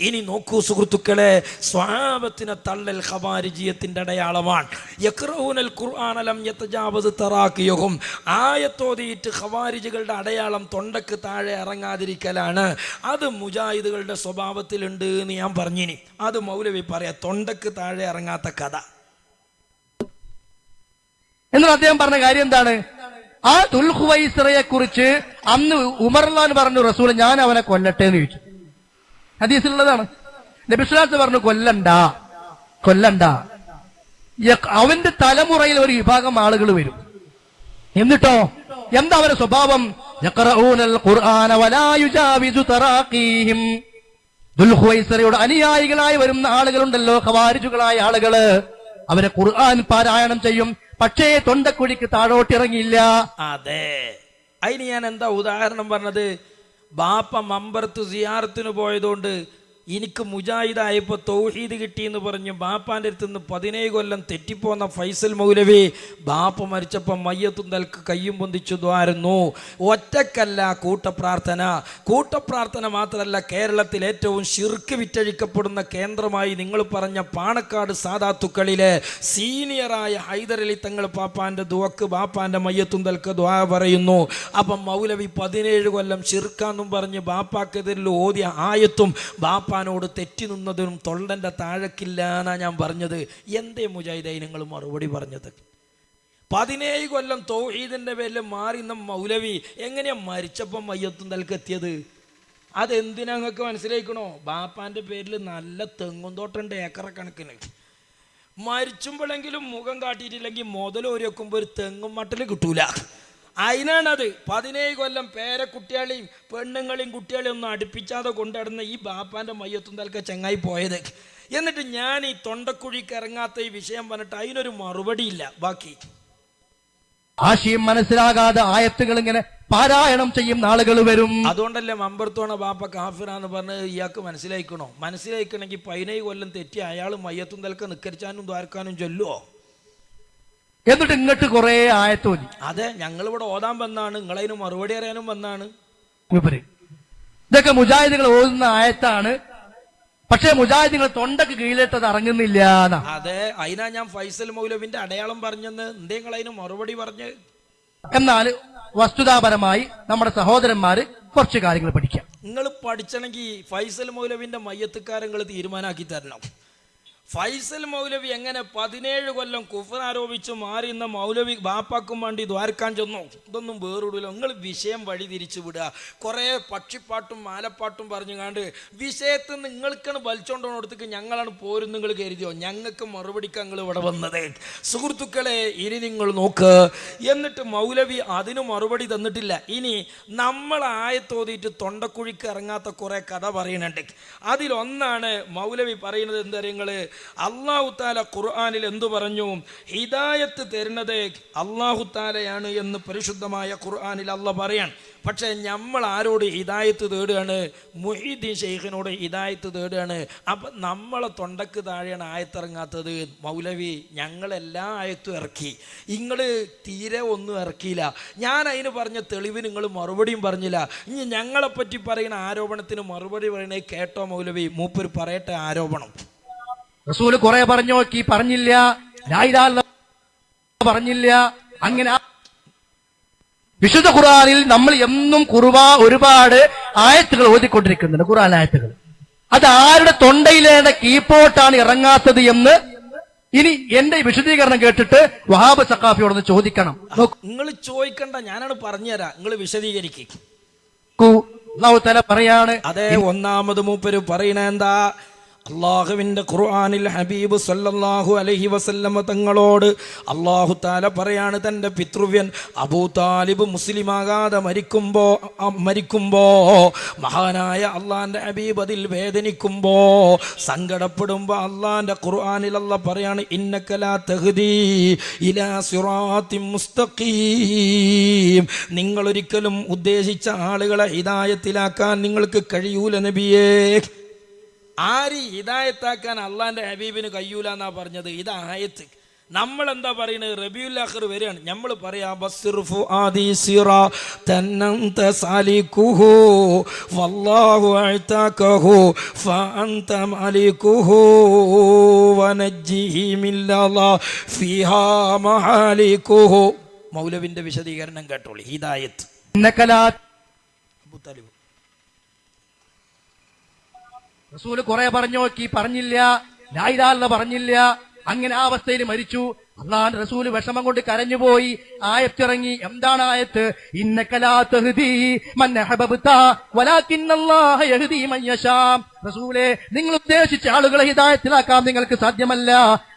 ഇനി നോക്കൂ സുഹൃത്തുക്കളെ സ്വാപത്തിനെ തള്ളൽ ഖബാരിജിയത്തിന്റെ അടയാളമാണ്. യക്രൂനൽ ഖുർആാനലം യത്തജാവത് തറാക്കിയഹും ആയത്തോതിയിട്ട് ഖവാരിജുകളുടെ അടയാളം തൊണ്ടക്ക് താഴെ ഇറങ്ങാതിരിക്കലാണ്. അത് മുജാഹിദുകളുടെ സ്വഭാവത്തിലുണ്ട് എന്ന് ഞാൻ പറഞ്ഞിനി. അത് മൗലവി പറയാ തൊണ്ടക്ക് താഴെ ഇറങ്ങാത്ത കഥ. എന്നാൽ അദ്ദേഹം പറഞ്ഞ കാര്യം എന്താണ്? ആ ദുൽഹുവൈസറയെ കുറിച്ച് അന്ന് ഉമർലാൻ പറഞ്ഞു റസൂൽ ഞാൻ അവനെ കൊല്ലട്ടെ എന്ന് ചോദിച്ചു. ഹദീസിലുള്ളതാണ്. നബിസ്വലാത്ത് പറഞ്ഞു കൊല്ലണ്ട കൊല്ലണ്ട. അവന്റെ തലമുറയിൽ ഒരു വിഭാഗം ആളുകൾ വരും. എന്നിട്ടോ? എന്താ അവരുടെ സ്വഭാവം? ദുൽഹുവൈസറയുടെ അനുയായികളായി വരുന്ന ആളുകളുണ്ടല്ലോ ഖവാരിജുകളായ ആളുകൾ. അവരെ ഖുർആൻ പാരായണം ചെയ്യും. പക്ഷേ തൊണ്ടക്കുഴിക്ക് താഴോട്ടിറങ്ങിയില്ല. അതെ. അതിന് ഞാൻ എന്താ ഉദാഹരണം പറഞ്ഞത്? ബാപ്പ മമ്പർത്ത് സിയാറത്തിന് പോയതുകൊണ്ട് എനിക്ക് മുജാഹിദായപ്പോൾ തൗഹീദ് കിട്ടി എന്ന് പറഞ്ഞു ബാപ്പാന്റെ അടുത്ത് നിന്ന് പതിനേഴ് കൊല്ലം തെറ്റിപ്പോന്ന ഫൈസൽ മൗലവി ബാപ്പ മരിച്ചപ്പോൾ മയ്യത്തും തൽക്ക് കയ്യും പൊന്തിച്ചു ദ്വാരുന്നു. ഒറ്റക്കല്ല കൂട്ടപ്രാർത്ഥന. കൂട്ടപ്രാർത്ഥന മാത്രമല്ല കേരളത്തിൽ ഏറ്റവും ശിർക്ക് വിറ്റഴിക്കപ്പെടുന്ന കേന്ദ്രമായി നിങ്ങൾ പറഞ്ഞ പാണക്കാട് സാധാത്തുക്കളിലെ സീനിയറായ ഹൈദരലി തങ്ങൾ പാപ്പാന്റെ ദുവക്ക് ബാപ്പാന്റെ മയ്യത്തും തൽക്ക് ദ്വാ പറയുന്നു. അപ്പം മൗലവി പതിനേഴ് കൊല്ലം ശിർക്കാന്നും പറഞ്ഞ് ബാപ്പാക്കെതിരിൽ ഓതിയ ആയത്തും ബാപ്പാനോട് തെറ്റി നിന്നതിനും തൊള്ളന്റെ താഴക്കില്ല എന്നാ ഞാൻ പറഞ്ഞത്. എന്തേ മുജാഹിദൈനങ്ങൾ നിങ്ങൾ മറുപടി പറഞ്ഞത്? പതിനേഴ് കൊല്ലം തോഹീദിന്റെ പേരിൽ മാറി നിന്ന മൗലവി എങ്ങനെയാ മരിച്ചപ്പം മയ്യത്തും തൽക്കെത്തിയത് അതെന്തിനാ നിങ്ങൾക്ക് മനസ്സിലാക്കണോ ബാപ്പാന്റെ പേരിൽ നല്ല തെങ്ങും തോട്ടുണ്ട് ഏക്കറ കണക്കിന് മരിച്ചുമ്പോഴെങ്കിലും മുഖം കാട്ടിയിട്ടില്ലെങ്കിൽ മുതലോരി വെക്കുമ്പോൾ ഒരു തെങ്ങും മട്ടൽ കിട്ടൂല. അതിനാണത് പതിനേഴ് കൊല്ലം പേരക്കുട്ടികളെയും പെണ്ണുങ്ങളെയും കുട്ടികളെയും ഒന്നും അടുപ്പിച്ചാതെ കൊണ്ടുനടന്ന ഈ ബാപ്പാന്റെ മയ്യത്തും തൽക്ക ചെങ്ങായി പോയത്. എന്നിട്ട് ഞാൻ ഈ തൊണ്ടക്കുഴിക്ക് ഇറങ്ങാത്ത ഈ വിഷയം പറഞ്ഞിട്ട് അതിനൊരു മറുപടിയില്ല ബാക്കി. ആശയം മനസ്സിലാകാതെ ആയത്തുകൾ ഇങ്ങനെ പാരായണം ചെയ്യും നാളുകൾ വരും. അതുകൊണ്ടല്ലേ മമ്പർത്തോണ ബാപ്പ കാഫിറാന്ന് പറഞ്ഞ് ഇയാൾക്ക് മനസ്സിലായിക്കണോ? മനസ്സിലായിക്കണമെങ്കിൽ പതിനേഴ് കൊല്ലം തെറ്റി അയാൾ മയ്യത്തും തൽക്ക നിക്കരിച്ചാനും ദ്വാരക്കാനും ചൊല്ലുവോ? എന്നിട്ട് ഇങ്ങോട്ട് കുറെ ആയത്തോതി അതെ ഞങ്ങൾ ഇവിടെ ഓതാൻ വന്നാണ് നിങ്ങളതിന് മറുപടി അറിയാനും വന്നാണ്. ഇതൊക്കെ മുജാഹിദുകൾ ഓതുന്ന ആയത്താണ്. പക്ഷേ മുജാഹിദുകൾ തൊണ്ടക്ക് കീഴിലിട്ടത് ഇറങ്ങുന്നില്ല അതെ അതിനാ ഞാൻ ഫൈസൽ മൗലവിന്റെ അടയാളം പറഞ്ഞെന്ന് എന്തെങ്കിലും അതിന് മറുപടി പറഞ്ഞ്? എന്നാൽ വസ്തുതാപരമായി നമ്മുടെ സഹോദരന്മാര് കുറച്ച് കാര്യങ്ങൾ പഠിക്കാം. നിങ്ങൾ പഠിച്ചണെങ്കിൽ ഫൈസൽ മൗലവിന്റെ മയ്യത്തുകാരങ്ങൾ തീരുമാനാക്കി തരണം. ഫൈസൽ മൗലവി എങ്ങനെ പതിനേഴ് കൊല്ലം കുഫർ ആരോപിച്ച് മാറി എന്ന മൗലവി ബാപ്പാക്കും വേണ്ടി ദ്വാരക്കാൻ ചെന്നു? ഇതൊന്നും വേറിടില്ല നിങ്ങൾ വിഷയം വഴി തിരിച്ചു വിടുക. കുറേ പക്ഷിപ്പാട്ടും മാലപ്പാട്ടും പറഞ്ഞു കാണ്ട് വിഷയത്ത് നിങ്ങൾക്കാണ് വലിച്ചോണ്ടോടത്തേക്ക് ഞങ്ങളാണ് പോരും നിങ്ങൾ കരുതിയോ? ഞങ്ങൾക്ക് മറുപടിക്ക് നിങ്ങൾ ഇവിടെ വന്നത്. സുഹൃത്തുക്കളെ ഇനി നിങ്ങൾ നോക്ക്. എന്നിട്ട് മൗലവി അതിന് മറുപടി തന്നിട്ടില്ല. ഇനി നമ്മൾ ആയത്തോതിയിട്ട് തൊണ്ടക്കുഴിക്ക് ഇറങ്ങാത്ത കുറേ കഥ പറയുന്നുണ്ട് അതിലൊന്നാണ് മൗലവി പറയുന്നത് എന്താ അള്ളാഹു താല ഖുർആാനിൽ എന്തു പറഞ്ഞു? ഹിദായത്ത് തരുന്നത് അള്ളാഹു താലയാണ് എന്ന് പരിശുദ്ധമായ ഖുർആാനിൽ അള്ള പറയാൻ പക്ഷേ നമ്മൾ ആരോട് ഹിദായത്ത് തേടുകയാണ്? മുഹീദ്ദീൻ ഷെയ്ഖിനോട് ഹിദായത്ത് തേടുകയാണ്. അപ്പം നമ്മളെ തൊണ്ടക്ക് താഴെയാണ് ആയത്തിറങ്ങാത്തത്. മൗലവി ഞങ്ങളെല്ലാ ആയത്തും ഇറക്കി. നിങ്ങൾ തീരെ ഒന്നും ഇറക്കിയില്ല. ഞാൻ അതിന് പറഞ്ഞ തെളിവ് നിങ്ങൾ മറുപടിയും പറഞ്ഞില്ല. ഇനി ഞങ്ങളെപ്പറ്റി പറയുന്ന ആരോപണത്തിന് മറുപടി പറയണേ കേട്ടോ മൗലവി. മൂപ്പർ പറയട്ടെ ആരോപണം. റസൂൽ കുറെ പറഞ്ഞു നോക്കി പറഞ്ഞില്ല. പറഞ്ഞില്ല. അങ്ങനെ വിശുദ്ധ ഖുർആനിൽ നമ്മൾ എന്നും കുറുവ ഒരുപാട് ആയത്തുകൾ ഓതിക്കൊണ്ടിരിക്കുന്നുണ്ട് ഖുർആൻ ആയത്തുകൾ. അത് ആരുടെ തൊണ്ടയിലേണ്ട കീപ്പോട്ടാണ് ഇറങ്ങാത്തത് എന്ന് ഇനി എന്റെ വിശദീകരണം കേട്ടിട്ട് വഹാബ് സക്കാഫിയോടൊന്ന് ചോദിക്കണം. നിങ്ങൾ ചോദിക്കണ്ട ഞാനാണ് പറഞ്ഞുതരാം. നിങ്ങൾ വിശദീകരിക്കൂ. പറയാണ് അതെ ഒന്നാമത് മൂപ്പര് പറയണ എന്താ? അള്ളാഹുവിന്റെ ഖുർആാനിൽ ഹബീബ് സല്ലല്ലാഹു അലഹി വസല്ലമ തങ്ങളോട് അള്ളാഹു താല പറയാണ് തന്റെ പിതൃവ്യൻ അബൂ താലിബ് മുസ്ലിമാകാതെ മരിക്കുമ്പോ മരിക്കുമ്പോൾ മരിക്കുമ്പോ മഹാനായ അള്ളാന്റെ ഹബീബ് അതിൽ വേദനിക്കുമ്പോ സങ്കടപ്പെടുമ്പോ അള്ളാന്റെ ഖുർആാനിൽ അല്ല പറയാണ് ഇന്നക്കലാ തഹ്ദീ ഇലാ സുറാത്തി മുസ്തഖീം. നിങ്ങൾ ഒരിക്കലും ഉദ്ദേശിച്ച ആളുകളെ ഹിതായത്തിലാക്കാൻ നിങ്ങൾക്ക് കഴിയൂല നബിയേ. ആര് ഹിദായത്താക്കാൻ അള്ളാന്റെ ഹബീബിന് കഴിയൂല എന്നാ പറഞ്ഞത്. ഇത് ആയത്ത്. നമ്മൾ എന്താ പറയുന്നത് റബിയുൽ വരികയാണ്. നമ്മൾ പറയാ ബസ്സിർഫു ആദി സിറ തന്നന്ത സാലികുഹു വല്ലാഹു അഅതാകഹു ഫഅന്ത മാലികുഹു വനജ്ജിഹി മില്ലല്ലാ ഫീഹാ മഹാലികുഹു മൗലവിന്റെ വിശദീകരണം കേട്ടോളി. ഹിദായത്ത്. അബൂ താലിബ് റസൂൽ കുറെ പറഞ്ഞു നോക്കി പറഞ്ഞില്ല ലായിലാല്ല പറഞ്ഞില്ല. അങ്ങനെ ആ അവസ്ഥയിൽ മരിച്ചു. അള്ളാൻ റസൂൽ വിഷമം കൊണ്ട് കരഞ്ഞുപോയി. ആയത്തിറങ്ങി. എന്താണ് ആയത്ത്? റസൂലെ നിങ്ങൾ ഉദ്ദേശിച്ച ആളുകളെ ഹിതായത്തിലാക്കാൻ നിങ്ങൾക്ക് സാധ്യമല്ല.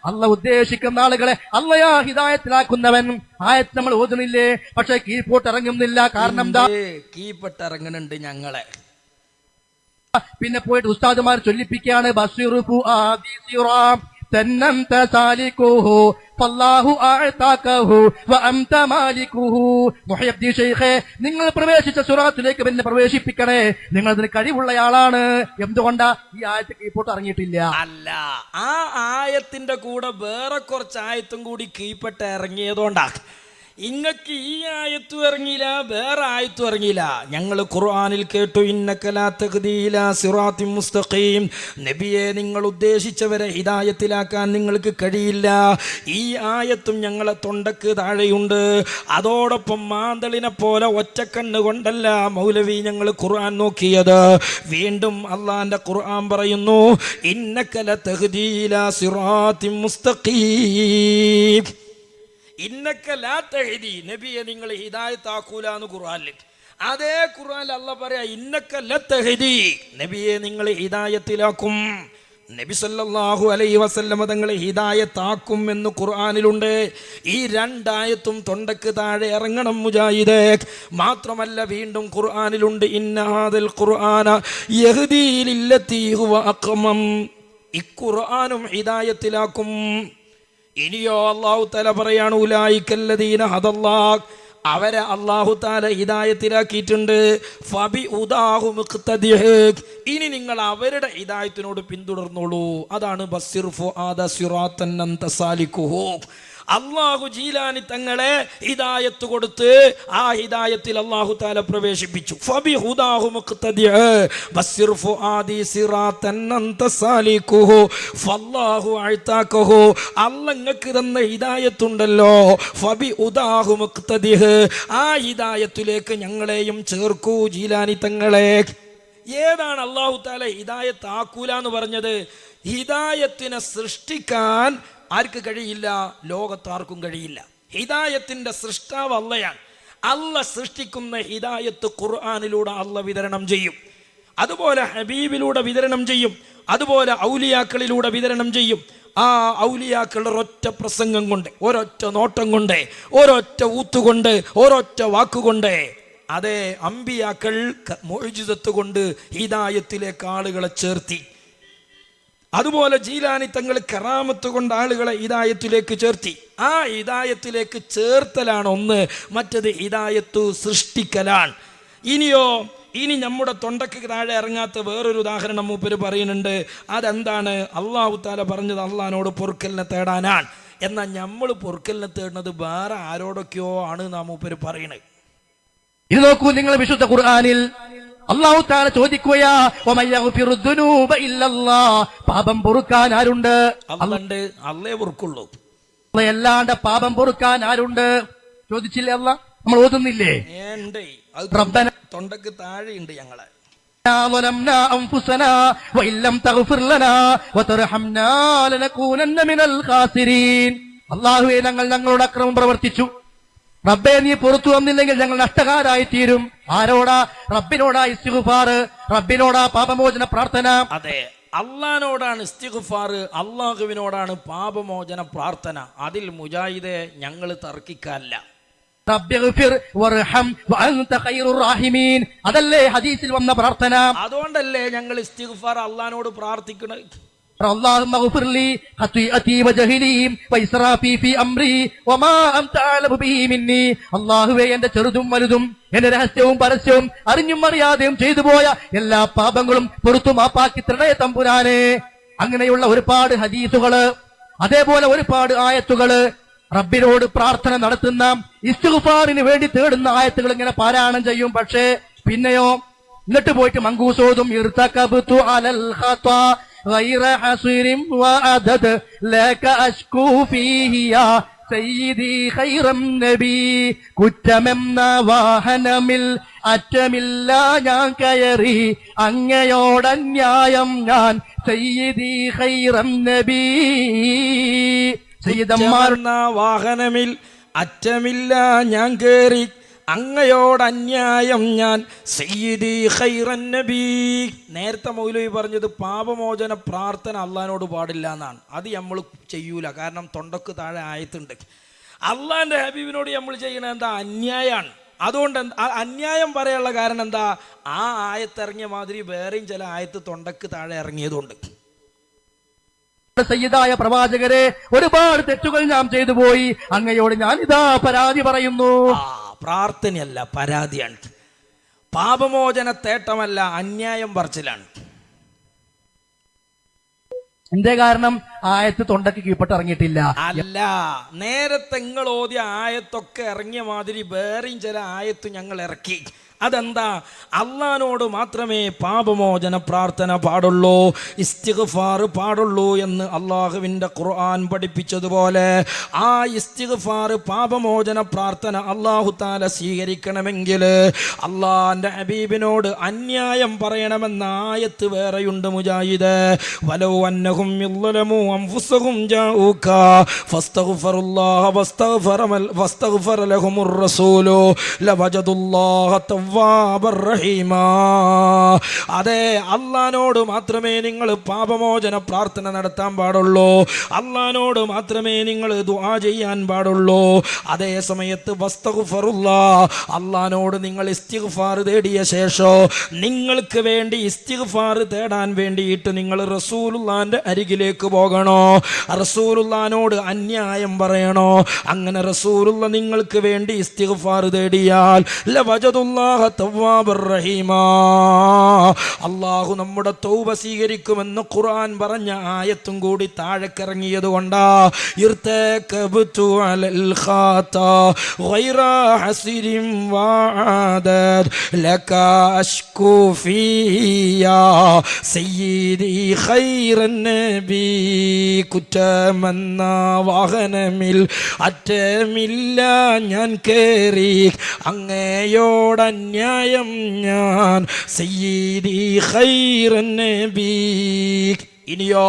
അല്ല ഉദ്ദേശിക്കുന്ന ആളുകളെ അല്ലയാ ഹിതായത്തിലാക്കുന്നവൻ ആയത്ത് നമ്മൾ ഓതുന്നില്ലേ? പക്ഷെ കീഴ്പോട്ട് ഇറങ്ങുന്നില്ല കാരണം എന്താ? കീഴ്പോട്ട് ഇറങ്ങുന്നുണ്ട് ഞങ്ങളെ. പിന്നെ പോയിട്ട് ഉസ്താദുമാർ ചൊല്ലിപ്പിക്കുകയാണ് ആദി തന്നന്ത സാലിക്കുഹു ഫല്ലാഹു നിങ്ങൾ പ്രവേശിച്ച സുറാത്തിലേക്ക് പിന്നെ പ്രവേശിപ്പിക്കണേ. നിങ്ങൾ അതിന് കഴിവുള്ളയാളാണ്. എന്തുകൊണ്ടാ? ഈ ആയത്ത് കീപ്പോട്ട് ഇറങ്ങിയിട്ടില്ല. അല്ല ആ ആയത്തിന്റെ കൂടെ വേറെ കുറച്ച് ആയത്തും കൂടി കീപ്പെട്ട് ഇറങ്ങിയതുകൊണ്ടാ. ഇങ്ങക്ക് ഈ ആയത്തു ഇറങ്ങിയില്ല വേറെ ആയത്തു ഇറങ്ങിയില്ല. ഞങ്ങൾ ഖുർആാനിൽ കേട്ടു ഇന്നക്കലാത്തീല സിറാത്തി മുസ്തഖീം. നബിയെ നിങ്ങൾ ഉദ്ദേശിച്ചവരെ ഹിതായത്തിലാക്കാൻ നിങ്ങൾക്ക് കഴിയില്ല. ഈ ആയത്തും ഞങ്ങളെ തൊണ്ടക്ക് താഴെയുണ്ട്. അതോടൊപ്പം മാന്തളിനെ പോലെ ഒറ്റക്കണ്ണ് കൊണ്ടല്ല മൗലവി ഞങ്ങൾ ഖുർആൻ നോക്കിയത്. വീണ്ടും അള്ളാന്റെ ഖുർആൻ പറയുന്നു ഇന്നക്കല തഹ്ദീല സിറാത്തി മുസ്തഖീം. ഇന്നക്ക ലാ നബിയെ നിങ്ങൾ ഹിദായത്താക്കൂല എന്ന് ഖുർആനിൽ. അതേ ഖുർആനിൽ അല്ല പറയാ ഇന്നക്ക ല നബിയെ നിങ്ങൾ ഹിദായത്തിലാക്കും. നബി സല്ലല്ലാഹു അലൈഹി വസല്ലമ തങ്ങളെ ഹിദായത്താക്കും എന്ന് ഖുർആനിലുണ്ട്. ഈ രണ്ടായത്തും തൊണ്ടക്ക് താഴെ ഇറങ്ങണം മുജാഹിദേ. മാത്രമല്ല വീണ്ടും ഖുർആനിലുണ്ട് ഇന്നഹാദൽ ഖുർആന യഹ്ദീ ലില്ലതീ ഹുവ അഖ്മം ഈ ഖുർആനും ഹിദായത്തിലാക്കും. ഇനിയോ അള്ളാഹു തല പറയാണ് ഉലായിക്കല്ലദീന ഹദല്ലാഖ് അവരെ അള്ളാഹു താല ഹിദായത്തിലാക്കിയിട്ടുണ്ട്. ഫബി ഉദാഹു. ഇനി നിങ്ങൾ അവരുടെ ഹിദായത്തിനോട് പിന്തുടർന്നോളൂ. അതാണ് ബസിർഫു ആദ സിറാത്തൻ അന്ത സാലിക്കുഹു അള്ളാഹു ജീലാനി തങ്ങളെ ഹിദായത്ത് കൊടുത്ത് ആ ഹിദായത്തിൽ അള്ളാഹു താല പ്രവേശിപ്പിച്ചു. അല്ലങ്ങക്ക് തന്ന ഹിദായത്തുണ്ടല്ലോ. ഫബി ഉദാഹു മുക്തദിഹ് ആ ഹിദായത്തിലേക്ക് ഞങ്ങളെയും ചേർക്കൂ ജീലാനി തങ്ങളെ. ഏതാണ് അള്ളാഹു താല ഹിദായത്ത് എന്ന് പറഞ്ഞത്? ഹിദായത്തിനെ സൃഷ്ടിക്കാൻ ആർക്ക് കഴിയില്ല? ലോകത്താർക്കും കഴിയില്ല. ഹിദായത്തിന്റെ സൃഷ്ടാവ് അല്ലയാണ് അല്ല സൃഷ്ടിക്കുന്ന ഹിദായത്ത് ഖുർആാനിലൂടെ അല്ല വിതരണം ചെയ്യും. അതുപോലെ ഹബീബിലൂടെ വിതരണം ചെയ്യും. അതുപോലെ ഔലിയാക്കളിലൂടെ വിതരണം ചെയ്യും. ആ ഔലിയാക്കളുടെ ഒരൊറ്റ പ്രസംഗം കൊണ്ട് ഒരൊറ്റ നോട്ടം കൊണ്ട് ഒരൊറ്റ ഊത്തുകൊണ്ട് ഒരൊറ്റ വാക്കുകൊണ്ട് അതേ അമ്പിയാക്കൾ മൊഴിജിതത്ത് കൊണ്ട് ഹിദായത്തിലേക്ക് ആളുകളെ ചേർത്തി. അതുപോലെ ജീലാനി തങ്ങൾ കറാമത്ത് കൊണ്ട് ആളുകളെ ഇതായത്തിലേക്ക് ചേർത്തി. ആ ഇതായത്തിലേക്ക് ചേർത്തലാണ് ഒന്ന് മറ്റത് ഇതായത്തു സൃഷ്ടിക്കലാണ്. ഇനിയോ ഇനി നമ്മുടെ തൊണ്ടക്ക് താഴെ ഇറങ്ങാത്ത വേറൊരു ഉദാഹരണം മൂപ്പര് പറയുന്നുണ്ട്. അതെന്താണ്? അള്ളാഹു താല പറഞ്ഞത് അള്ളഹാനോട് പൊറുക്കലിനെ തേടാനാണ്. എന്നാൽ നമ്മൾ പൊറുക്കലിനെ തേടുന്നത് വേറെ ആരോടൊക്കെയോ ആണ് നാം മൂപ്പര് പറയുന്നത് ഇത് നോക്കൂ നിങ്ങൾ വിശുദ്ധ ഖുർആനിൽ അള്ളാഹു താല ചോദിക്കുകയാ "വമൻ യഗ്ഫിറു ദുനൂബ ഇല്ലല്ലാ." പാപം പൊറുക്കാൻ ആരുണ്ട് അല്ലുണ്ട് അല്ലേ പൊറുക്കുള്ളൂ അല്ല അല്ലാണ്ട് പാപം പൊറുക്കാൻ ആരുണ്ട് ചോദിച്ചില്ലേ അല്ല നമ്മൾ ഓതുന്നില്ലേ ഏണ്ടേ അത് റബ്ബന തൊണ്ടക്ക് താഴെയുണ്ട് ഞങ്ങളെ ظلمنا أنفسنا وإن لم تغفر لنا وترحمنا لنكونن من الخاسرين അള്ളാഹുവെ ഞങ്ങൾ ഞങ്ങളുടെ അക്രമം പ്രവർത്തിച്ചു റബ്ബെ നീ പുറത്തു വന്നില്ലെങ്കിൽ ഞങ്ങൾ നഷ്ടകാരായി തീരും. ആരോടാ? റബ്ബിനോടാ ഇസ്തിഗുഫാർ റബ്ബിനോടാ പാപമോചന പ്രാർത്ഥന. അതെ അള്ളഹാനോടാണ് ഇസ്തിഗ്ഫാർ അള്ളാഹുവിനോടാണ് പാപമോചന പ്രാർത്ഥന. അതിൽ മുജാഹിദെ ഞങ്ങൾ റാഹിമീൻ. അതല്ലേ ഹദീസിൽ വന്ന പ്രാർത്ഥന. അതുകൊണ്ടല്ലേ ഞങ്ങൾ ഇസ്തിഗുഫാർ അള്ളഹാനോട് പ്രാർത്ഥിക്കണത് اللهم اغفر لي خطيئتي وجهلي وإسرافي في أمري وما أنت أعلم به مني അള്ളാഹുവേ എന്റെ ചെറുതും വലുതും എന്റെ രഹസ്യവും പരസ്യവും അറിഞ്ഞും അറിയാതെയും ചെയ്തു പോയ എല്ലാ പാപങ്ങളും പുറത്തു മാപ്പാക്കി തരണേ തമ്പുരാനെ അങ്ങനെയുള്ള ഒരുപാട് ഹദീസുകള് അതേപോലെ ഒരുപാട് ആയത്തുകള് റബ്ബിനോട് പ്രാർത്ഥന നടത്തുന്ന ഇസ്തുഫാറിന് വേണ്ടി തേടുന്ന ആയത്തുകൾ ഇങ്ങനെ പാരായണം ചെയ്യും പക്ഷേ പിന്നെയോ എന്നിട്ട് പോയിട്ട് മങ്കൂസോതും ഇർത്തകബ്തു അലൽ ഖത്താ غير حصير وعدد لك أشكو فيه يا സയ്യിദി ഖൈറം നബി കുറ്റമെന്ന വാഹനമിൽ അറ്റമില്ല ഞാൻ കയറി അങ്ങയോടന്യായം ഞാൻ സയ്യിദി ഖൈറം നബി സയ്യിദന്മാരുടെ ചെന്ന വാഹനമിൽ അറ്റമില്ല ഞാൻ കേറി അങ്ങയോട് അന്യായം ഞാൻ നബി. നേരത്തെ മൗലവി പറഞ്ഞത് പാപമോചന പ്രാർത്ഥന അള്ളഹാനോട് പാടില്ല എന്നാണ്. അത് നമ്മൾ ചെയ്യൂല. കാരണം തൊണ്ടക്ക് താഴെ ആയത്തുണ്ട്. അള്ളാന്റെ ഹബീബിനോട് നമ്മൾ ചെയ്യണ എന്താ? അന്യായമാണ് അതുകൊണ്ട് എന്താ? അന്യായം പറയാനുള്ള കാരണം എന്താ? ആ ആയത്തിറങ്ങിയ മാതിരി വേറെയും ചില ആയത്ത് തൊണ്ടക്ക് താഴെ ഇറങ്ങിയതുകൊണ്ട് സയ്യിദായ പ്രവാചകരെ ഒരുപാട് തെറ്റുകൾ ഞാൻ ചെയ്തു പോയി. അങ്ങയോട് ഞാൻ ഇതാ പരാതി പറയുന്നു. പ്രാർത്ഥനയല്ല പരാതിയാണ്. പാപമോചന തേട്ടമല്ല അന്യായം പറച്ചിലാണ്. എന്തേ കാരണം? ആയത്ത് തൊണ്ടക്ക് കീഴ്പ്പെട്ട് ഇറങ്ങിയിട്ടില്ല. അല്ല നേരത്തെ നിങ്ങൾ ഓതിയ ആയത്തൊക്കെ ഇറങ്ങിയ മാതിരി വേറെയും ചില ആയത്ത് ഞങ്ങൾ ഇറക്കി. അതെന്താ? അള്ളഹാനോട് മാത്രമേ പാപമോചന പ്രാർത്ഥന പാടുള്ളൂ ഇസ്തിഗ്ഫാർ പാടുള്ളൂ എന്ന് അള്ളാഹുവിന്റെ ഖുർആൻ പഠിപ്പിച്ചതുപോലെ ആ ഇസ്തിഗ്ഫാർ പാപമോചന പ്രാർത്ഥന അള്ളാഹു താല സ്വീകരിക്കണമെങ്കിൽ അള്ളാഹിന്റെ ഹബീബിനോട് അന്യായം പറയണമെന്ന ആയത്ത് വേറെയുണ്ട് മുജാഹിദ്. വലോ അന്നഹും ഫസ്തഗ്ഫറുല്ലാഹ വസ്തഗ്ഫറ വസ്തഗ്ഫറ റസൂലു ലവജദുല്ലാഹ അതെ അള്ളഹാനോട് മാത്രമേ നിങ്ങൾ പാപമോചന പ്രാർത്ഥന നടത്താൻ പാടുള്ളൂ. അള്ളഹാനോട് മാത്രമേ നിങ്ങൾ ദുആ ചെയ്യാൻ പാടുള്ളൂ. അതേ സമയത്ത് അള്ളഹാനോട് നിങ്ങൾ ഇസ്തിഗ്ഫാർ തേടിയ ശേഷം നിങ്ങൾക്ക് വേണ്ടി ഇസ്തിഗ്ഫാർ തേടാൻ വേണ്ടിയിട്ട് നിങ്ങൾ റസൂലുള്ളാന്റെ അരികിലേക്ക് പോകണോ? റസൂലുള്ളാനോട് അന്യായം പറയണോ? അങ്ങനെ റസൂലുള്ള നിങ്ങൾക്ക് വേണ്ടി ഇസ്തിഗ്ഫാർ തേടിയാൽ അള്ളാഹു നമ്മുടെ തൗബ സ്വീകരിക്കുമെന്ന് ഖുർആൻ പറഞ്ഞ ആയത്തും കൂടി താഴെക്കിറങ്ങിയത് കൊണ്ടാ. കുറ്റമെന്ന വാഹനമിൽ അറ്റമില്ല ഞാൻ കേറി. അങ്ങയോടൻ അങ്ങയോടന്യായം ഞാൻ സയ്യിദി ഖൈറൻ നബി. ഇനിയോ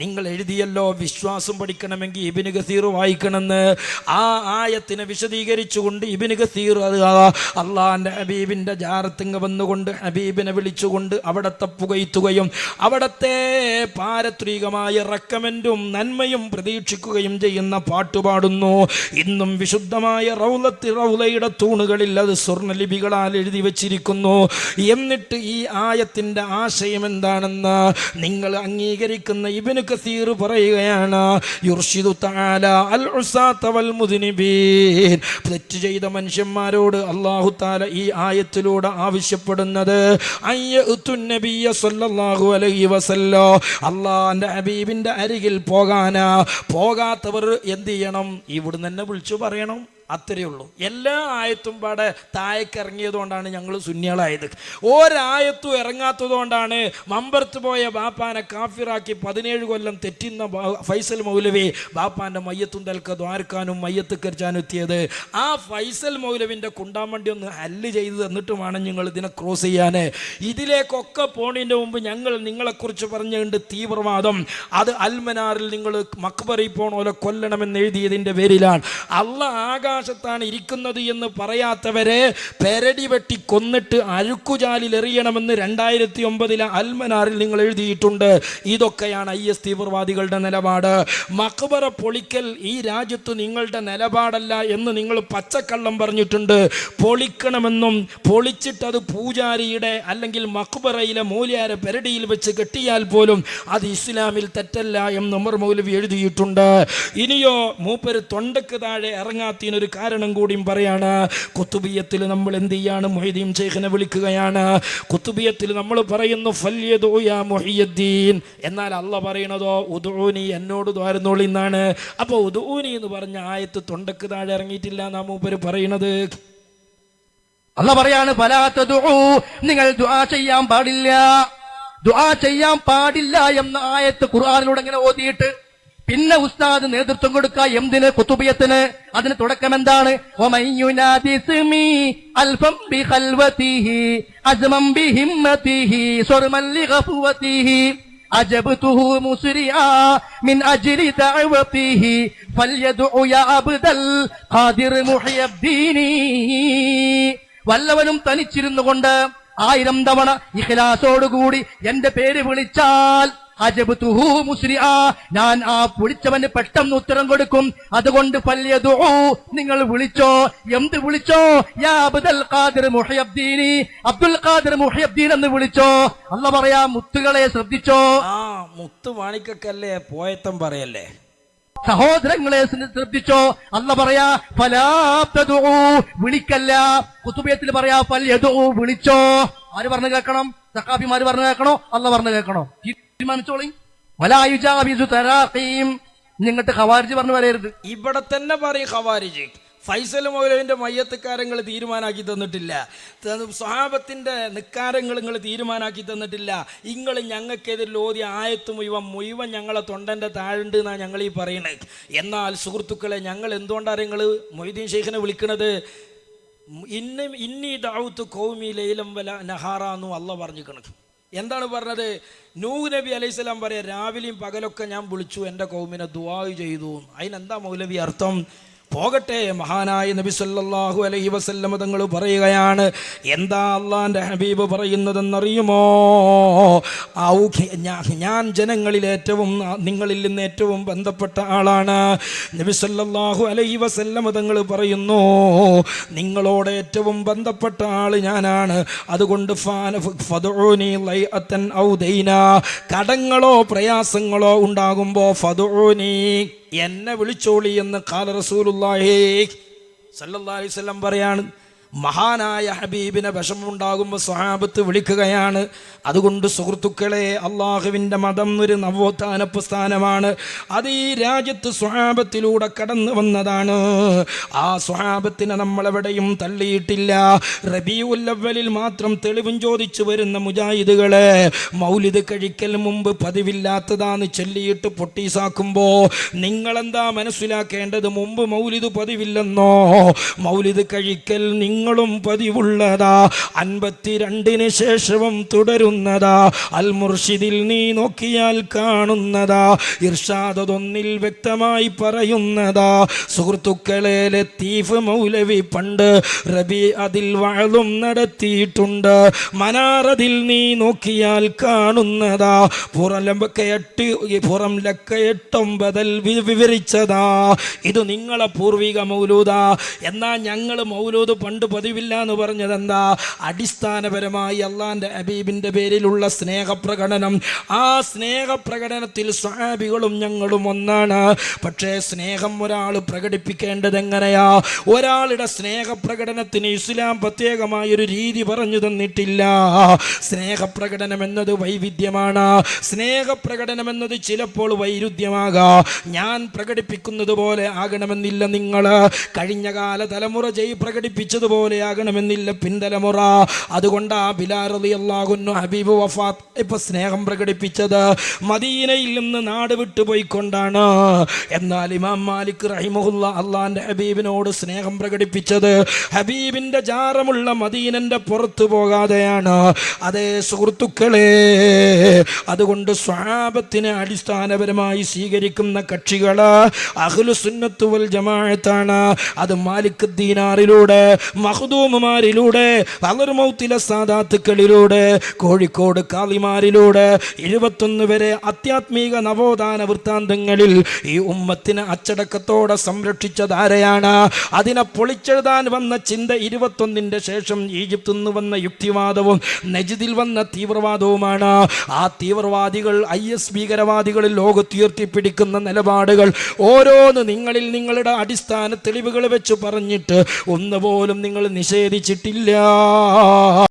നിങ്ങൾ എഴുതിയല്ലോ വിശ്വാസം പഠിക്കണമെങ്കിൽ ഇബിന് ഗസീർ വായിക്കണമെന്ന്. ആ ആയത്തിനെ വിശദീകരിച്ചുകൊണ്ട് ഇബിന് ഗസീർ അത് അള്ളാഹാന്റെ ഹബീബിന്റെ ജാരത്തിങ്ങ് വന്നുകൊണ്ട് ഹബീബിനെ വിളിച്ചുകൊണ്ട് അവിടത്തെ പുകയ്ത്തുകയും അവിടത്തെ പാരത്രികമായ റെക്കമെൻഡും നന്മയും പ്രതീക്ഷിക്കുകയും ചെയ്യുന്ന പാട്ടുപാടുന്നു ഇന്നും വിശുദ്ധമായ റൗലത്തി റൗലയുടെ തൂണുകളിൽ അത് സ്വർണലിപികളാൽ എഴുതി വച്ചിരിക്കുന്നു. എന്നിട്ട് ഈ ആയത്തിന്റെ ആശയം എന്താണെന്ന് നിങ്ങൾ അംഗീകരിക്കുന്ന ഇബിന് കസീർ പറയുകയാണ്. അൽ വൽ തെറ്റ് ചെയ്ത മനുഷ്യന്മാരോട് അള്ളാഹു താല ഈ ആയത്തിലൂടെ ആവശ്യപ്പെടുന്നത്. നബിയ സല്ലല്ലാഹു അലൈഹി അരികിൽ പോകാനാ. പോകാത്തവർ എന്ത് ചെയ്യണം? ഇവിടുന്ന് തന്നെ വിളിച്ചു പറയണം. അത്രയേ ഉള്ളൂ. എല്ലാ ആയത്തും പാടെ താഴേക്ക് ഇറങ്ങിയതുകൊണ്ടാണ് ഞങ്ങൾ സുന്യാളായത് ഒരായത്തും ഇറങ്ങാത്തതുകൊണ്ടാണ് മമ്പർത്ത് പോയ ബാപ്പാനെ കാഫിറാക്കി പതിനേഴ് കൊല്ലം തെറ്റുന്ന ഫൈസൽ മൗലവി ബാപ്പാന്റെ മയ്യത്തും തൽക്ക ദ്വാരക്കാനും മയ്യത്ത് കരിച്ചാനും എത്തിയത്. ആ ഫൈസൽ മൗലവിന്റെ കുണ്ടാമണ്ടി ഒന്ന് ഹല്ല് ചെയ്ത് തന്നിട്ട് വേണം നിങ്ങൾ ഇതിനെ ക്രോസ് ചെയ്യാൻ ഇതിലേക്കൊക്കെ പോണതിന്റെ മുമ്പ് ഞങ്ങൾ നിങ്ങളെക്കുറിച്ച് പറഞ്ഞുകൊണ്ട് തീവ്രവാദം. അത് അൽമനാറിൽ നിങ്ങൾ മക്ബറി പോണോലെ കൊല്ലണമെന്ന് എഴുതിയതിന്റെ പേരിലാണ്. അള്ള ആകാശത്താണ് ഇരിക്കുന്നത് എന്ന് പറയാത്തവരെ പെരടി വെട്ടി കൊന്നിട്ട് അഴുക്കുചാലിൽ എറിയണമെന്ന് രണ്ടായിരത്തി ഒമ്പതിലെ അൽമനാറിൽ നിങ്ങൾ എഴുതിയിട്ടുണ്ട്. ഇതൊക്കെയാണ് ഐ എസ് തീവ്രവാദികളുടെ നിലപാട്. മക്ബറ പൊളിക്കൽ ഈ രാജ്യത്ത് നിങ്ങളുടെ നിലപാടല്ല എന്ന് നിങ്ങൾ പച്ചക്കള്ളം പറഞ്ഞിട്ടുണ്ട്. പൊളിക്കണമെന്നും പൊളിച്ചിട്ടത് പൂജാരിയുടെ അല്ലെങ്കിൽ മക്ബറയിലെ മൂല്യാര പെരടിയിൽ വെച്ച് കെട്ടിയാൽ പോലും അത് ഇസ്ലാമിൽ തെറ്റല്ല എന്ന് ഉമർ മൗലവി എഴുതിയിട്ടുണ്ട്. ഇനിയോ മൂപ്പര് തൊണ്ടക്ക് താഴെ ഇറങ്ങാത്തതിനൊരു ഒരു കാരണം കൂടിയും പറയാണ് കുത്തുബിയത്തിൽ നമ്മൾ എന്ത് ചെയ്യാണ്? മൊഹീദീൻ ഷെയ്ഖിനെ വിളിക്കുകയാണ്. കുത്തുബിയത്തിൽ നമ്മൾ പറയുന്നു എന്നാൽ അല്ല പറയണതോ ഉദൂനി എന്നോട് ദ്വാരുന്നോളി എന്നാണ്. അപ്പോൾ ഉദൂനി എന്ന് പറഞ്ഞ ആയത്ത് തൊണ്ടക്ക് താഴെ ഇറങ്ങിയിട്ടില്ല നാം മൂപ്പര് പറയണത്. അല്ല പറയാണ് നിങ്ങൾ ദുആ ചെയ്യാൻ പാടില്ല. ദുആ ചെയ്യാൻ പാടില്ല എന്ന ആയത്ത് ഖുർആനിലൂടെ ഇങ്ങനെ ഓതിയിട്ട്? പിന്നെ ഉസ്താദ് നേതൃത്വം കൊടുക്കുക എന്തിന് കുത്തുബിയത്തിന് അതിന് തുടക്കം എന്താണ് وَمَن يُنَادِ اسْمِي أَلْفًا بِخَلْوَتِهِ عَزْمًا بِهِمَّتِهِ صُرْمًا لِغَفْوَتِهِ أجبته مسرعا من أجل دعوته فليدع يا عبد القادر محي الدين വല്ലവനും തനിച്ചിരുന്നു കൊണ്ട് ആയിരം തവണ ഇഖ്ലാസോടുകൂടി എന്റെ പേര് വിളിച്ചാൽ അജബ്തുഹു മുസ്രിആ ഞാൻ ആ വിളിച്ചവന് പെട്ടെന്ന് ഉത്തരം കൊടുക്കും. അതുകൊണ്ട് നിങ്ങൾ വിളിച്ചോ? എന്ത് വിളിച്ചോ? യാ അബ്ദുൽ ഖാദിർ അബ്ദുൽ ഖാദിർ മുഹയ്യബ്ദീൻ എന്ന് വിളിച്ചോ? അല്ല പറയാ മുത്തുകളെ ശ്രദ്ധിച്ചോ? ആ മുത്തു മാണിക്കല്ലേ പോയത്തം പറയല്ലേ? സഹോദരങ്ങളെ ശ്ര- ശ്രദ്ധിച്ചോ? അല്ല പറയാ ഫലാബ്ദു വിളിക്കല്ല. കുത്തുബയത്തിൽ പറയാ ഫല്യദൂ വിളിച്ചോ? ആര് പറഞ്ഞു കേൾക്കണം? സഖാഫിമാര് പറഞ്ഞു കേൾക്കണോ? അല്ല പറഞ്ഞു കേൾക്കണോ? തീരുമാനിച്ചോളി. വലായുജാബിസു തരാഖീം. നിങ്ങട്ട് ഖവാരിജ് പറഞ്ഞു വരരുത്. ഇവിടെ തന്നെ പറയും ഖവാരിജ്. ഫൈസൽ മൗലവിന്റെ മയ്യത്തുകാരങ്ങൾ തീരുമാനാക്കി തന്നിട്ടില്ല. സ്വഹാബത്തിന്റെ നിക്കാരങ്ങൾ നിങ്ങൾ തീരുമാനാക്കി തന്നിട്ടില്ല. നിങ്ങൾ ഞങ്ങൾക്കെതിരിൽ ഓതി ആയത്ത് മുഴുവൻ മുഴുവൻ ഞങ്ങളെ തൊണ്ടന്റെ താഴുണ്ട് എന്നാണ് ഞങ്ങൾ ഈ പറയണത് എന്നാൽ സുഹൃത്തുക്കളെ ഞങ്ങൾ എന്തുകൊണ്ടാണ് നിങ്ങൾ മൊയ്തീൻ ഷെയ്ഖിനെ വിളിക്കുന്നത് ഇന്നും ഇന്നീ ദാവത്ത് കൗമി ലൈലം വല നഹാറ എന്നും അല്ല പറഞ്ഞിരിക്കണത്. എന്താണ് പറഞ്ഞത്? നൂഹ് നബി അലൈഹിസ്ലാം പറയാം രാവിലെയും പകലൊക്കെ ഞാൻ വിളിച്ചു എന്റെ കൗമിനെ ദുവായു ചെയ്തു അതിനെന്താ മൗലവി അർത്ഥം? പോകട്ടെ മഹാനായ നബി സല്ലല്ലാഹു അലൈഹി വസല്ലമ തങ്ങൾ പറയുകയാണ് എന്താ അള്ളാന്റെ ഹബീബ് പറയുന്നതെന്നറിയുമോ? ഞാൻ ജനങ്ങളിൽ ഏറ്റവും നിങ്ങളിൽ നിന്ന് ഏറ്റവും ബന്ധപ്പെട്ട ആളാണ്. നബി സല്ലല്ലാഹു അലൈഹി വസല്ലമ തങ്ങൾ പറയുന്നു നിങ്ങളോട് ഏറ്റവും ബന്ധപ്പെട്ട ആൾ ഞാനാണ്. അതുകൊണ്ട് കടങ്ങളോ പ്രയാസങ്ങളോ ഉണ്ടാകുമ്പോൾ ഫദ്ഉനി എന്നെ വിളിച്ചോളി എന്ന് കാല റസൂലുള്ളാഹി സല്ലല്ലാഹി വസല്ലം പറയാണ്. മഹാനായ ഹബീബിനെ വിഷമമുണ്ടാകുമ്പോൾ സ്വഹാബത്ത് വിളിക്കുകയാണ്. അതുകൊണ്ട് സുഹൃത്തുക്കളെ അള്ളാഹുവിന്റെ മതം ഒരു നവോത്ഥാന പ്രസ്ഥാനമാണ് അത് ഈ രാജ്യത്ത് സ്വഹാബത്തിലൂടെ കടന്നു വന്നതാണ്. ആ സ്വഹാബത്തിനെ നമ്മളെവിടെയും തള്ളിയിട്ടില്ല. റബിയുല്ലവലിൽ മാത്രം തെളിവും ചോദിച്ചു വരുന്ന മുജാഹിദുകളെ മൗലിദ് കഴിക്കൽ മുമ്പ് പതിവില്ലാത്തതാന്ന് ചൊല്ലിയിട്ട് പൊട്ടീസാക്കുമ്പോൾ നിങ്ങളെന്താ മനസ്സിലാക്കേണ്ടത്? മുമ്പ് മൗലിദ് പതിവില്ലെന്നോ? മൗലിദ് കഴിക്കൽ നിങ്ങളും പതിവുള്ളതാ. അൻപത്തിരണ്ടിന് ശേഷവും തുടരുന്നതാ. അൽ മുർഷിദിൽ നീ നോക്കിയാൽ കാണുന്നതാ. ഇർഷാദതൊന്നിൽ വ്യക്തമായി പറയുന്നതാ. സുഹൃത്തുക്കളെ ലത്തീഫ് മൗലവി പണ്ട് റബി അതിൽ വാഴും നടത്തിയിട്ടുണ്ട്. മനാറതിൽ നീ നോക്കിയാൽ കാണുന്നതാ. പുറം ലക്ക എട്ട് പുറം ലക്ക എട്ടൊമ്പതിൽ വി- വിവരിച്ചതാ. ഇത് നിങ്ങളെ പൂർവിക മൗലൂദ. എന്നാ ഞങ്ങൾ മൗലൂദ് പണ്ട് പതിവില്ല എന്ന് പറഞ്ഞത് എന്താ അടിസ്ഥാനപരമായി അള്ളാന്റെ ഹബീബിന്റെ പേരിലുള്ള സ്നേഹപ്രകടനം. ആ സ്നേഹപ്രകടനത്തിൽ സ്വാഭികളും ഞങ്ങളും ഒന്നാണ്. പക്ഷേ സ്നേഹം ഒരാൾ പ്രകടിപ്പിക്കേണ്ടത് എങ്ങനെയാ? ഒരാളുടെ സ്നേഹപ്രകടനത്തിന് ഇസ്ലാം പ്രത്യേകമായൊരു രീതി പറഞ്ഞു തന്നിട്ടില്ല. സ്നേഹപ്രകടനം എന്നത് വൈവിധ്യമാണ്. സ്നേഹപ്രകടനം എന്നത് ചിലപ്പോൾ വൈരുദ്ധ്യമാകാം. ഞാൻ പ്രകടിപ്പിക്കുന്നത് പോലെ ആകണമെന്നില്ല നിങ്ങൾ കഴിഞ്ഞ കാല തലമുറ ചെയ് പ്രകടിപ്പിച്ചതുപോലെ ആകണമെന്നില്ല പിൻതലമുറ. അതുകൊണ്ടാ ബിലാറതി അള്ളാഹുന്നു ഹബീബ് വഫാത്ത് ഇപ്പൊ സ്നേഹം പ്രകടിപ്പിച്ചത് മദീനയിൽ നിന്ന് നാട് വിട്ടുപോയിക്കൊണ്ടാണ് എന്നാൽ ഇമാം മാലിക് റഹിമുല്ല അള്ളാന്റെ ഹബീബിനോട് സ്നേഹം പ്രകടിപ്പിച്ചത് ഹബീബിന്റെ ജാറമുള്ള മദീനന്റെ പുറത്തു പോകാതെയാണ്. അതേ സുഹൃത്തുക്കളെ അതുകൊണ്ട് സ്വാപത്തിനെ അടിസ്ഥാനപരമായി സ്വീകരിക്കുന്ന കക്ഷികൾ അഹ്ലുസുന്നത്ത് വൽ ജമാഅത്താണ്. അത് മാലിക് ദീനാറിലൂടെ മഹദൂമുമാരിലൂടെ വളർമൗത്തിലെ സാദാത്തുക്കളിലൂടെ കോഴിക്കോട് കാളിമാരിലൂടെ ഇരുപത്തൊന്ന് വരെ ആധ്യാത്മിക നവോത്ഥാന വൃത്താന്തങ്ങളിൽ ഈ ഉമ്മത്തിനെ അച്ചടക്കത്തോടെ സംരക്ഷിച്ചതാരെയാണ്? അതിനെ പൊളിച്ചെഴുതാൻ വന്ന ചിന്ത ഇരുപത്തൊന്നിന്റെ ശേഷം ഈജിപ്തിൽ നിന്ന് വന്ന യുക്തിവാദവും നജിദിൽ വന്ന തീവ്രവാദവുമാണ്. ആ തീവ്രവാദികൾ ഐ എസ് ഭീകരവാദികളിൽ ലോകത്തുയർത്തിപ്പിടിക്കുന്ന നിലപാടുകൾ ഓരോന്ന് നിങ്ങളിൽ നിങ്ങളുടെ അടിസ്ഥാന തെളിവുകൾ വെച്ച് പറഞ്ഞിട്ട് ഒന്നുപോലും നിങ്ങൾ നിഷേധിച്ചിട്ടില്ല.